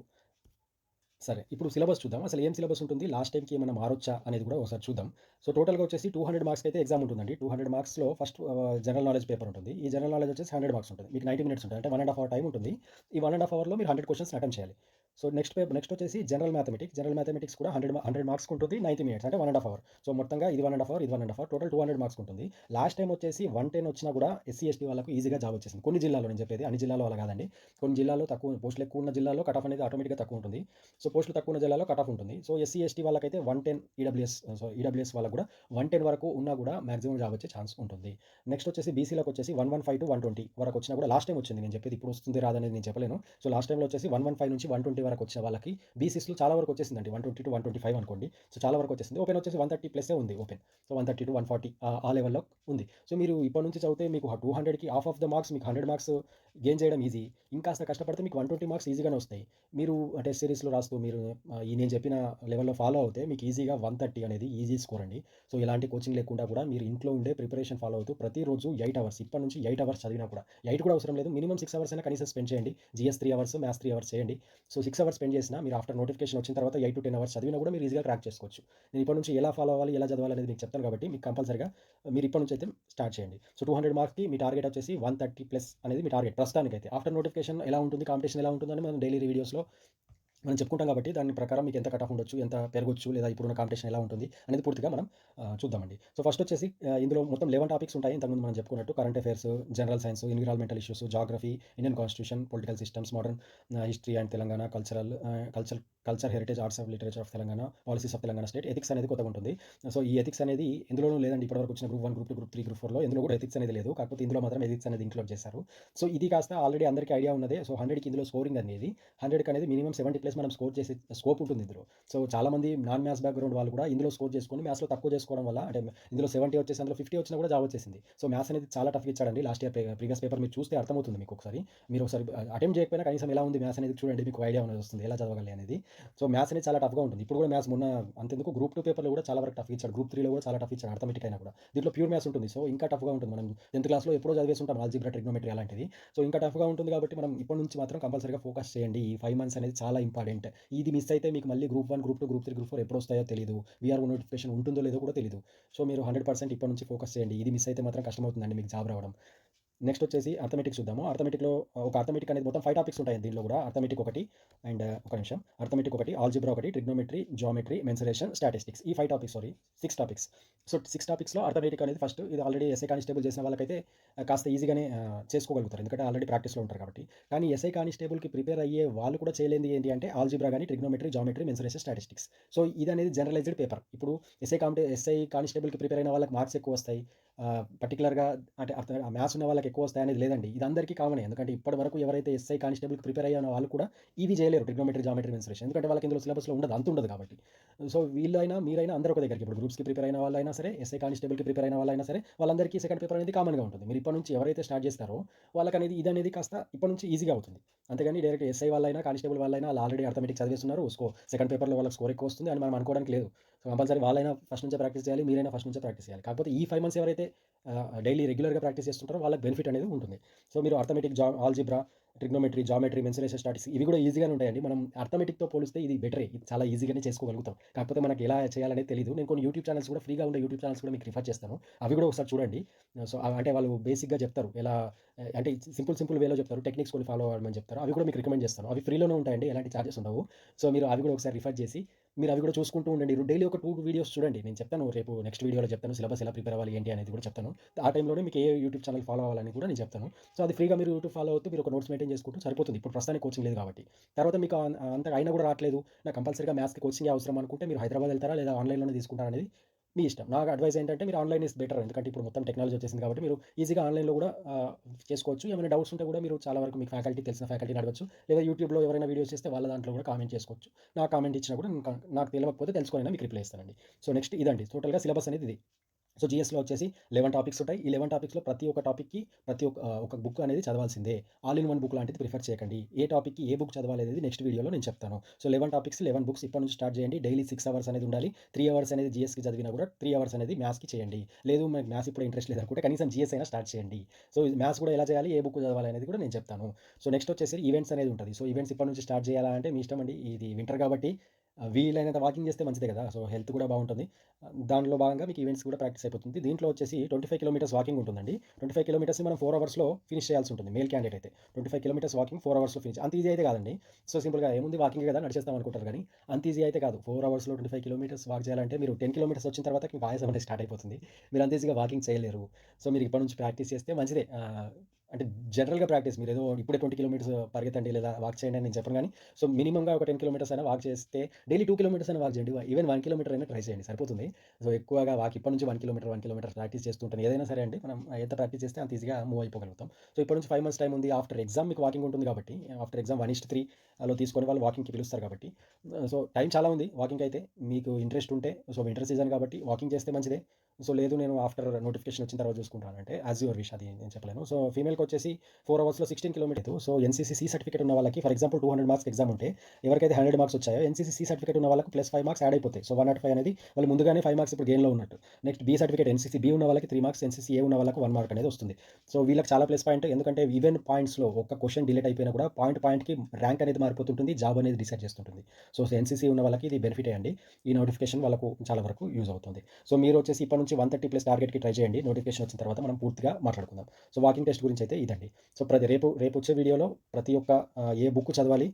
సరే ఇప్పుడు సిలబస్ చూద్దాం. అసలు ఏం సిలబస్ ఉంటుంది? లాస్ట్ టైంకి ఏమైనా మారొచ్చా అనేది కూడా ఒకసారి చూద్దాం. సో టోటల్గా వచ్చేసి టూ హండ్రెడ్ మార్క్స్ అయితే ఎగ్జామ్ ఉంటుందండి. టూ హండ్రెడ్ మార్క్స్లో ఫస్ట్ జనరల్ నాలెడ్జ్ పేపర్ ఉంటుంది. ఈ జనరల్ నాలెడ్జ్ వచ్చేసి హండ్రెడ్ మార్క్స్ ఉంటుంది. మీకు నైంటీ మినిట్స్ ఉంటుంది అంటే one and half hour time ఉంటుంది. ఈ వన్ అండ్ హాఫ్ అవర్లో మీరు హండ్రెడ్ క్వశ్చన్స్ అటెంప్ట్ చేయాలి. సో నెక్స్ట్ పేపర్ నెక్స్ట్ వచ్చేసి జనరల్ మ్యాథమెటిక్స్ జనరల్ మ్యాథమెటిక్స్ కూడా హండ్రెడ్ హండ్రెడ్ మార్క్స్ ఉంటుంది నైంటీ మినిట్స్ అంటే one and half hour so మొత్తంగా ఇది వన్ అండ్ హాఫ్ అవర్ ఇది one and half hour total two hundred marks ఉంటుంది. Last time వచ్చేసి one ten వచ్చినా కూడా ఎస్సీ ఎస్టీ వాళ్ళకు ఈజీగా జాబ్ వచ్చేసింది. కొన్ని జిల్లాలో నేను చెప్పేది అన్ని జిల్లాలో అలా కాదండి. కొన్ని జిల్లాలో తక్కువ పోస్టులు ఎక్కువ ఉన్న జిల్లాలో కట్ ఆఫ్ అనేది ఆటోమేటిక్గా తక్కువ ఉంటుంది. సో పోస్టులు తక్కువ ఉన్న జిల్లాలో కట్ ఆఫ్ ఉంటుంది. సో ఎస్సీ ఎస్టీ వాళ్ళకైతే one ten EWS so EWS వాళ్ళకు కూడా వన్ టెన్ వరకు ఉన్నా కూడా మాక్సిమం జాబ్ వచ్చే ఛాన్స్ ఉంటుంది. నెక్స్ట్ వచ్చేసి బీసీలకు వచ్చేసి one one five to one twenty వరకు వచ్చినా కూడా లాస్ట్ టైం వచ్చింది. నేను చెప్పేది ఇప్పుడు వస్తుంది రాదనేది నేను చెప్పలేను. సో లాస్ట్ టైంలో వచ్చేసి వన్ వన్ ఫైవ్ నుంచి వన్ ట్వంటీ వరకు వచ్చిన వాళ్ళకి బీసీస్లో చాలా వరకు వచ్చేసిందండి. One twenty to one twenty five అనుకోండి. సో చాలా వరకు వచ్చేసింది. ఓపెన్ వచ్చేసి వన్ థర్టీ ప్లస్ ఉంది open so one thirty to one forty ఆ లెవెల్లో ఉంది. సో మీరు ఇప్పటి నుంచి చదివితే మీకు టూ హండ్రెడ్కి హాఫ్ ఆఫ్ ద మార్క్స్ మీకు హండ్రెడ్ మార్క్స్ గెయిన్ చేయడం ఈజీ ఇంకాస్త కష్టపడితే మీకు వన్ ట్వంటీ మార్క్స్ ఈజీగానే వస్తాయి. మీరు టెస్ట్ సిరీస్లో రాస్తూ మీరు ఈ నేను చెప్పిన లెవెల్లో ఫాలో అవుతే మీకు ఈజీగా వన్ థర్టీ అనేది ఈజీ స్కోర్ అండి. సో ఇలాంటి కోచింగ్ లేకుండా కూడా మీరు ఇంట్లో ఉండే ప్రిపరేషన్ ఫాలో అవుతూ ప్రతిరోజు ఎయిట్ అవర్స్ ఇప్పటి నుంచి ఎయిట్ అవర్స్ చదివినా కూడా. ఎయిట్ కూడా అవసరం లేదు. మినిమం సిక్స్ అవర్స్ అయినా కనీసం స్పెండ్ చేయండి. GS three hours maths three hours చేయండి. సో సిక్స్ అవర్స్ స్పెండ్ చేసినా మీరు ఆఫ్టర్ నోటిఫికేషన్ వచ్చిన తర్వాత ఎయిట్ టు టెన్ అవర్స్ చదివినా కూడా మీరు ఈజీగా క్రాక్ చేసుకోవచ్చు. నేను ఇప్పటి నుంచి ఎలా ఫాలో అవ్వాలి ఎలా చదవాలి అనేది మీకు చెప్తాను కాబట్టి మీకు కంపల్సరీగా మీరు ఇప్పటి నుంచి అయితే స్టార్ట్ చేయండి. సో టూ హండ్రెడ్ మార్క్స్కి మీ టార్గెట్ వచ్చేసి వన్ థర్టీ ప్లస్ అనేది మీ టార్గెట్. ప్రస్తుతానికైతే ఆఫ్టర్ నోటిఫికేషన్ ఎలా ఉంటుంది కాంపిటీషన్ ఎలా ఉంటుందని మనం డైలీ వీడియోస్లో మనం చెప్పుకుంటాం కాబట్టి దాని ప్రకారం మీకు ఎంత కట్ ఆఫ్ ఉండొచ్చు ఎంత పెరగొచ్చు లేదా ఇప్పుడున్న కాంపిటీషన్ ఎలా ఉంటుంది అనేది పూర్తిగా మనం చూద్దామండి. సో ఫస్ట్ వచ్చేసి ఇందులో మొత్తం లెవెన్ టాపిక్స్ ఉంటాయి. ఇంతకుముందు మనం చెప్పుకున్నట్టు current affairs general science environmental issues geography Indian constitution political systems modern history and Telangana cultural culture culture heritage arts of literature of Telangana policies of Telangana state ethics అనేది కొత్తగా ఉంటుంది. So ఈ ethics అనేది ఇందులోనూ లేదండి. ఇప్పటివరకు వచ్చిన group one group two group three group ఫోర్లో ఇందులో కూడా ఎథిక్స్ అనేది లేదు. కాకపోతే ఇందులో మాత్రం ఎథిక్స్ అనేది ఇంక్లూడ్ చేశారు. సో ఇది కాస్త ఆల్రెడీ అందరికీ ఐడియా ఉన్నదే. సో హండ్రెడ్కి ఇందులో స్కోరింగ్ అనేది హండ్రెడ్కి అనేది మినిమం సెవెంటీ ప్లస్ మనం స్కోర్ చేసే స్కోప్ ఉంటుంది ఇందులో. సో చాలామంది నాన్ మ్యాథ్స్ బ్యాక్గ్రౌండ్ వాళ్ళు కూడా ఇందులో స్కోర్ చేసుకొని మ్యాథ్స్లో తక్కువ చేసుకోవడం వల్ల అంటే ఇందులో సెవెంటీ వచ్చేసి అందులో ఫిఫ్టీ వచ్చినా కూడా జాబ్ వచ్చేసింది. సో మ్యాథ్స్ అనేది చాలా టఫ్ ఇచ్చాడండి. లాస్ట్ ఇయర్ ప్రీవియస్ పేపర్ మీరు చూస్తే అర్థమవుతుంది మీకు ఒకసారి. మీరు ఒకసారి అటెంప్ట్ చేయకపోయినా కనీసం ఎలా ఉంది మ్యాథ్స్ అనేది చూడండి మీకు ఐడియా అనేది వస్తుంది. ఎలా చదవగలి అనేది. సో మ్యాథ్స్ అనేది చాలా టఫ్గా ఉంటుంది. ఇప్పుడు కూడా మ్యాథ్స్ మొన్న అంతెందుకు గ్రూప్ టూ పేపర్లో కూడా చాలా వరకు టఫ్ ఇచ్చాడు. గ్రూప్ త్రీలో కూడా చాలా టఫ్ ఇచ్చాడు అర్థమెటిక్ అయినా కూడా. దీంట్లో ప్యూర్ మ్యాథ్స్ ఉంటుంది. సో ఇంకా టఫ్గా ఉంటుంది. మనం టెన్త్ క్లాస్లో ఎప్పుడో చదివేసి ఉంటాం. ఆల్జిబ్రా ట్రిగ్నోమెట్రీ అలాంటిది. సో ఇంకా టఫ్గా ఉంటుంది కాబట్టి మనం ఇప్పటి నుంచి మాత్రం కంపల్సరీగా ఫోకస్ చేయండి. ఈ ఫైవ్ మంత్స్ అనేది చాలా ఇంపార్టెంట్ ఇంపార్టెంట్. ఇది మిస్ అయితే మీకు మళ్ళీ group one group two group three group four ఎప్పుడు వస్తాయో తెలియదు వీఆర్ నోటిఫికేషన్ ఉంటుందో లేదో కూడా తెలియదు సో మీరు హండ్రెడ్ పర్సెంట్ ఇప్పటి నుంచి ఫోకస్ చేయండి. ఇది మిస్ అయితే మాత్రం కష్టమవుతుందండి మీకు జాబ్ రావడం. నెక్స్ట్ వచ్చేసి అర్థమెటిక్ చూద్దాము. అర్థమెటిక్లో ఒక అర్థమెటిక్ అనేది మొత్తం ఫైవ్ టాపిక్స్ ఉంటాయి దీనిలో కూడా. అర్థమెటిక్ ఒకటి అండ్ ఒక నిమిషం. అర్థమెటిక్ ఒకటి ఆల్జిబ్రా ఒకటి ట్రిగ్నోమెట్రీ జామెట్రీ మెన్సరేషన్ స్టాటిస్టిక్స్ ఈ five topics sorry six topics so six టాపిక్స్లో arithmetic అనేది ఫస్ట్ ఇది ఆల్రెడీ ఎస్ఐ కానిస్టేబుల్ చేసిన వాళ్ళకైతే కాస్త ఈజీగానే చేసుకోగలుగుతారు. ఎందుకంటే ఆల్రెడీ ప్రాక్టీస్లో ఉంటారు కాబట్టి. కానీ ఎస్ఐ కానిస్టేబుల్కి ప్రిపేర్ అయ్యే వాళ్ళు కూడా చేయలేంది ఏంటి అంటే ఆల్జిబ్రా కానీ trigonometry geometry mensuration statistics so ఇది అనేది జనరలైజ్డ్ పేపర్ ఇప్పుడు ఎస్ఐ కాంపిటే ఎస్ఐ కానిస్టేబుల్కి ప్రిపేర్ అయిన వాళ్ళకి మార్క్స్ ఎక్కువ వస్తాయి. పర్టికులర్గా పర్టిక్యులర్‌గా అంటే అర్థ మ్యాథ్స్ ఉన్న వాళ్ళకి ఎక్కువ వస్తాయి అనేది లేదండి. ఇది అందరికీ కామనే. ఎందుకంటే ఇప్పటివరకు ఎవరైతే ఎస్ఐ కానిస్టేబుల్‌కి ప్రిపేర్ అయ్యే వాళ్ళు కూడా ఇవి చేయలేరు. ట్రిగ్నోమెట్రీ, జామెట్రీ, మెన్సరేషన్ ఎందుకంటే వాళ్ళకి ఇందులో సిలబస్‌లో ఉండదు. అంత ఉండదు కాబట్టి. సో, వీళ్ళైనా, మీరైనా అందరూ ఒక దగ్గరికి ఇప్పుడు గ్రూప్స్‌కి ప్రిపేర్ అయిన వాళ్ళైనా సరే, ఎస్ఐ కానిస్టేబుల్‌కి ప్రిపేర్ అయిన వాళ్ళైనా సరే, వాళ్ళందరికీ సెకండ్ పేపర్ అనేది కామన్‌గా ఉంటుంది. మీరు ఇప్పటి నుంచి ఎవరైతే స్టార్ట్ చేస్తారో వాళ్ళకనేది అనేది కాస్త ఇప్పటి నుంచి ఈజీగా అవుతుంది. అంతేగాని డైరెక్ట్ ఎస్ఐ వాళ్ళైనా, కానిస్టేబుల్ వాళ్ళైనా వాళ్ళు ఆల్రెడీ అర్థమెటిక్ చదివేస్తున్నారు. స్కో సెకండ్ పేపర్‌లో వాళ్ళకి స్కోర్ ఎక్కువ వస్తుంది అని మనం అనుకోవడానికి లేదు. సో, కంపల్సరీ వాళ్ళైనా ఫస్ట్ నుంచే ప్రాక్టీస్ చేయాలి. మీరైనా ఫస్ట్ నుంచే ప్రాక్టీస్ చేయాలి. కాకపోతే ఈ ఫైవ్ మంత్స్ ఎవరైతే డైలీ రెగ్యులర్‌గా ప్రాక్టీస్ చేస్తుంటారో వాళ్ళకి బెనిఫిట్ అనేది ఉంటుంది. సో, మీరు అర్థమెటిక్, జా algebra trigonometry, geometry, mensuration, statics ఇవి కూడా ఈజీగానే ఉంటాయండి. మనం అర్థమెటిక్‌తో పోలిస్తే ఇది బెటరే. ఇది చాలా ఈజీగానే చేసుకోగలుగుతాం. కాకపోతే మనకి ఎలా చేయాలనేది తెలియదు నేను కొన్ని యూట్యూబ్ ఛానల్స్ కూడా ఫ్రీగా ఉండే యూట్యూబ్ ఛానల్స్ కూడా మీకు రిఫర్ చేస్తాను. అవి కూడా ఒకసారి చూడండి. సో, అంటే వాళ్ళు బేసిక్‌గా చెప్తారు. ఎలా అంటే సింపుల్ సింపుల్ వేలో చెప్తారు. టెక్నిక్స్ కొన్ని ఫాలో అవ్వమని చెప్తారు. అవి కూడా మీకు రికమెండ్ చేస్తాను. అవి ఫ్రీలోనే ఉంటాయండి. ఎలాంటి చార్జెస్ ఉండవు. సో, మీరు అవి కూడా ఒకసారి రిఫర్ చేసి మీరు అవి కూడా చూసుకుంటూ ఉండండి. డైలీ ఒక టూ వీడియోస్ చూడండి. నేను చెప్తాను రేపు నెక్స్ట్ వీడియోలో చెప్తాను. సిలబస్ ఎలా ప్రిపేర్ అవ్వాలి ఏంటి అనేది కూడా చెప్తాను. ఆ టైంలోనే మీకు ఏ యూట్యూబ్ ఛానల్ ఫాలో అవ్వాలని కూడా నేను చెప్తాను. సో, అది ఫ్రీగా మీరు యూట్యూబ్ ఫాలో అవుతూ మీరు ఒక నోట్స్ మెయింటైన్ చేసుకుంటూ సరిపోతుంది. ఇప్పుడు ప్రస్తుతానికి కోచింగ్ లేదు కాబట్టి. తర్వాత మీకు అంత అయినా కూడా రావట్లేదు. నాకు కంపల్సరీగా మ్యాథ్స్‌కి కోచింగ్ అవసరం అనుకుంటే మీరు హైదరాబాద్ వెళ్తారా లేదా ఆన్‌లైన్‌లోనే తీసుకుంటారా అనేది మీ ఇష్టం. నాకు అడ్వైస్ ఏంటంటే మీరు ఆన్‌లైన్ ఇస్ బెటర్. ఎందుకంటే ఇప్పుడు మొత్తం టెక్నాలజీ వచ్చేసింది కాబట్టి మీరు ఈజీగా ఆన్‌లైన్‌లో కూడా చేసుకోవచ్చు. ఏమైనా డౌట్స్ ఉంటే కూడా మీరు చాలా వరకు మీకు ఫ్యాకల్టీ తెలిసిన ఫ్యాకల్టీని అడగచ్చు లేదా యూట్యూబ్‌లో ఎవరైనా వీడియోస్ చేస్తే వాళ్ళ దాంట్లో కూడా కామెంట్ చేసుకోవచ్చు. నాకు కామెంట్ ఇచ్చినా కూడా నేను నాకు తెలియకపోతే తెలుసుకొనైనా మీకు రిప్లై ఇస్తానండి. సో, నెక్స్ట్ ఇదండి. టోటల్‌గా సిలబస్ అనేది ఇది. సో, జిఎస్లో వచ్చేసి 11 టాపిక్స్ ఉంటాయి. ఈ 11 టాపిక్స్‌లో ప్రతి ఒక్క టాపిక్‌కి ప్రతి ఒక్క ఒక బుక్ అనేది చదవాల్సిందే. ఆల్ ఇన్ వన్ బుక్ లాంటిది ప్రిఫర్ చేయకండి. ఏ టాపిక్‌కి ఏ బుక్ చదవాలి అనేది నెక్స్ట్ వీడియోలో నేను చెప్తాను. సో, 11 టాపిక్స్, 11 బుక్స్ ఇప్పటి నుంచి స్టార్ట్ చేయండి. డైలీ సిక్స్ అవర్స్ అనేది ఉండాలి. త్రీ అవర్స్ అనేది జీఎస్‌కి చదివినా కూడా త్రీ అవర్స్ అనేది మ్యాథ్స్‌కి చేయండి. లేదు మనకి మ్యాథ్స్ ఇప్పుడు ఇంట్రెస్ట్ లేదనుకుంటే కనీసం జిఎస్ అయినా స్టార్ట్ చేయండి. సో, ఇది మ్యాథ్స్ కూడా ఎలా చేయాలి, ఏ బుక్ చదవాలి అనేది కూడా నేను చెప్తాను. సో, నెక్స్ట్ వచ్చేసి ఈవెంట్స్ అనేది ఉంటుంది సో, ఈవెంట్స్ ఇప్పటి నుంచి స్టార్ట్ చేయాలంటే మీ ఇష్టం అండి. ఇది వింటర్ కాబట్టి వీలైనంత వాకింగ్ చేస్తే మంచిదే కదా! సో, హెల్త్ కూడా బాగుంటుంది. దానిలో భాగంగా మీకు ఈవెంట్స్ కూడా ప్రాక్టీస్ అయిపోతుంది. దీంట్లో వచ్చేసి 25 కిలోమీటర్స్ వాకింగ్ ఉంటుందండి. 25 కిలోమీటర్స్‌ని మనం ఫోర్ అవర్స్‌లో ఫినిష్ చేయాల్సి ఉంటుంది. మేల్ క్యాండిడేట్ అయితే. 25 కిలోమీటర్స్ వాకింగ్ ఫోర్ అవర్స్‌లో ఫినిష్ అంత ఈజీ అయితే కాదండి. సో, సింపుల్‌గా ఏముంది వాకింగ్ కదా నడిచేస్తాం అనుకుంటారు కానీ అంత ఈజీ అయితే కాదు. ఫోర్ అవర్స్‌లో 25 కిలోమీటర్స్ వాక్ చేయాలంటే మీరు 10 కిలోమీటర్స్ వచ్చిన తర్వాత మీకు ఆయాసం అనేది స్టార్ట్ అయిపోతుంది. మీరు అంత ఈజీగా వాకింగ్ చేయలేరు. సో, మీరు ఇప్పటి నుంచి ప్రాక్టీస్ చేస్తే మంచిదే. అంటే జనరల్‌గా ప్రాక్టీస్ మీరు ఏదో ఇప్పుడే 20 కిలోమీటర్స్ పరిగెత్తండి లేదా వాక్ చేయండి అని నేను చెప్పను కానీ సో, మినిమంగా ఒక 10 కిలోమీటర్స్ అయినా వాక్ చేస్తే డైలీ టూ కిలోమీటర్స్ అయినా వాక్ చేయండి. ఈవెన్ వన్ కిలోమీటర్ అయినా ట్రై చేయండి సరిపోతుంది. సో, ఎక్కువగా వాక్ ఇప్పటి నుంచి one kilometre, one kilometre practice చేస్తుంటుంది ఏదైనా సరే అండి మనం ఎంత ప్రాక్టీస్ చేస్తే అంత ఈజీగా మూవ్ అయిపోగలుగుతాం. సో, ఇప్పటి నుంచి ఫైవ్ మంత్స్ టైమ్ ఉంది. ఆఫ్టర్ ఎగ్జామ్ మీకు వాకింగ్ ఉంటుంది కాబట్టి ఆఫ్టర్ ఎగ్జామ్ వన్ త్రీలో తీసుకొని వాళ్ళు వాకింగ్‌కి పిలుస్తారు కాబట్టి సో, టైం చాలా ఉంది వాకింగ్ అయితే మీకు ఇంట్రెస్ట్ ఉంటే సో, వింటర్ సీజన్ కాబట్టి వాకింగ్ చేస్తే మంచిదే. సో, లేదు నేను ఆఫ్టర్ నోటిఫికేషన్ వచ్చిన తర్వాత చూసుకుంటాను అంటే యాజ్ యువర్ విష్ అది నేను చెప్పలేను. సో, ఫీమేల్‌కి వచ్చేసి ఫోర్ అవర్స్‌లో 16 kilometre so, NCC C certificate ఉన్న వాళ్ళకి ఫర్ ఎగ్జాంపుల్ 200 మార్క్స్‌కి ఎగ్జామ్ ఉంటే ఎవరికైతే 100 మార్క్స్ వచ్చాయో ఎన్‌సీసీ సి సర్టిఫికేట్ ఉన్న వాళ్ళకి ప్లస్ ఫైవ్ మార్క్స్ యాడ్ అయిపోతాయి. సో, 105 అనేది వాళ్ళు ముందుగానే ఫైవ్ మార్క్స్ ఇప్పుడు గెయిన్‌లో ఉన్నట్టు. Next B certificate NCC B ఉన్న వాళ్ళకి త్రీ మార్క్స్, ఎన్‌సీసీ ఏ ఉన్న వాళ్ళకి వన్ మార్క్ అనేది వస్తుంది. సో, వీళ్ళకి చాలా ప్లస్ పాయింట్ ఎందుకంటే ఈవెన్ పాయింట్స్‌లో ఒక క్వశ్చన్ డిలీట్ అయిపోయినా కూడా పాయింట్ పాయింట్‌కి ర్యాంక్ అనేది మారిపోతుంటుంది. జాబ్ అనేది డిసైడ్ చేస్తుంటుంది. సో, ఎన్‌సీసీ ఉన్న వాళ్ళకి ఇది బెనిఫిటే అండి. ఈ నోటిఫికేషన్ వాళ్ళకు చాలా వరకు యూజ్ అవుతుంది. సో, మీరు వచ్చేసి ఇప్పటి నుంచి 130 ప్లస్ టార్గెట్‌కి ట్రై చేయండి. నోటిఫికేషన్ వచ్చిన తర్వాత మనం పూర్తిగా మాట్లాడుకుందాం. సో, వాకింగ్ టెస్ట్ గురించి అయితే ఇదండి. సో, ప్రతి రేపు రేపు వచ్చే వీడియోలో ప్రతి ఒక్క ఏ బుక్ చదవాలి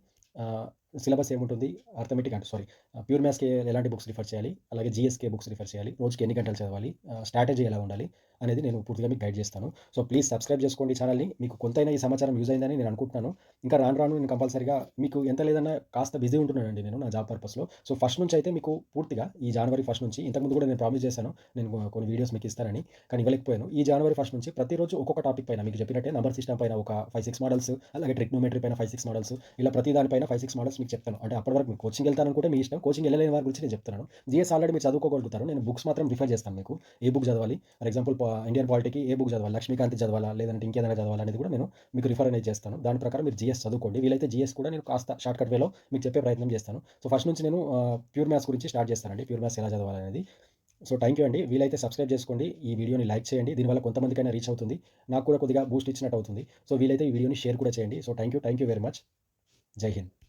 సిలబస్ ఏముంటుంది, అర్థమెటిక్ అంటే సారీ ప్యూర్ మ్యాథ్స్‌కి ఎలాంటి బుక్స్ రిఫర్ చేయాలి, అలాగే జిఎస్కే బుక్స్ రిఫర్ చేయాలి, రోజుకి ఎన్ని గంటలు చదవాలి, స్ట్రాటజీ ఎలా ఉండాలి అనేది నేను పూర్తిగా మీకు గైడ్ చేస్తాను. సో, ప్లీజ్ సబ్స్క్రైబ్ చేసుకోండి ఛానల్ని మీకు కొంతైనా ఈ సమాచారం యూజ్ అయిందని నేను అనుకుంటున్నాను. ఇంకా రాను రాను నేను కంపల్సరీగా మీకు ఎంత లేదన్నా కాస్త బిజీ ఉంటున్నానండి నేను నా జాబ్ పర్పస్‌లో. సో, ఫస్ట్ నుంచి అయితే మీకు పూర్తిగా ఈ జనవరి ఫస్ట్ నుంచి ఇంతకుముందు కూడా నేను ప్రామిస్ చేశాను. నేను కొన్ని వీడియోస్ మీకు ఇస్తానని. కానీ ఇవ్వలేకపోయాను. ఈ జనవరి ఫస్ట్ నుంచి ప్రతిరోజు ఒక్కొక్క టాపిక్ పైన మీకు చెప్పినట్టే నంబర్ సిస్టమ్ పైన ఒక 5, 6 మోడల్స్ అలాగే ట్రిగ్నోమెట్రీ పైన 5, 6 మోడల్స్ ఇలా ప్రతి దాని పైన 5, 6 మోడల్స్ మీకు చెప్తాను. అంటే అప్పటి వరకు మీరు కోచింగ్ వెళ్తారనుకుంటే మీ ఇష్టం. కోచింగ్ వెళ్ళలేని వారి గురించి నేను చెప్తున్నాను. జీఎస్ ఆల్రెడీ మీరు చదువుకోగలుగుతారు. నేను బుక్స్ మాత్రం రిఫర్ చేస్తాను మీకు. ఏ బుక్ చదవాలి ఫర్ ఎగ్జాంపుల్ ఇండియన్ పాలిటీకి ఏ బుక్ చదవాలి, లక్ష్మీకాంత్ చదవాలా లేదంటే ఇంకేదైనా చదవాలా అనేది కూడా నేను మీకు రిఫర్ అనేది చేస్తాను. దాని ప్రకారం మీరు జీఎస్ చదువుకోండి. వీలైతే జిఎస్ కూడా నేను కాస్త షార్ట్‌కట్ వేలో మీకు చెప్పే ప్రయత్నం చేస్తాను. సో, ఫస్ట్ నుంచి నేను ప్యూర్ మ్యాథ్స్ గురించి స్టార్ట్ చేస్తానండి. ప్యూర్ మ్యాథ్స్ ఎలా చదవాలనేది. సో, థ్యాంక్ యూ అండి. వీలైతే సబ్స్క్రైబ్ చేసుకోండి. ఈ వీడియోని లైక్ చేయండి. దీనివల్ల కొంతమందికైనా రీచ్ అవుతుంది. నాకు కూడా కొద్దిగా బూస్ట్ ఇచ్చినట్టు అవుతుంది. సో, వీలైతే ఈ వీడియోని షేర్ కూడా చేయండి. So, thank you. Thank you very much. జై హింద్.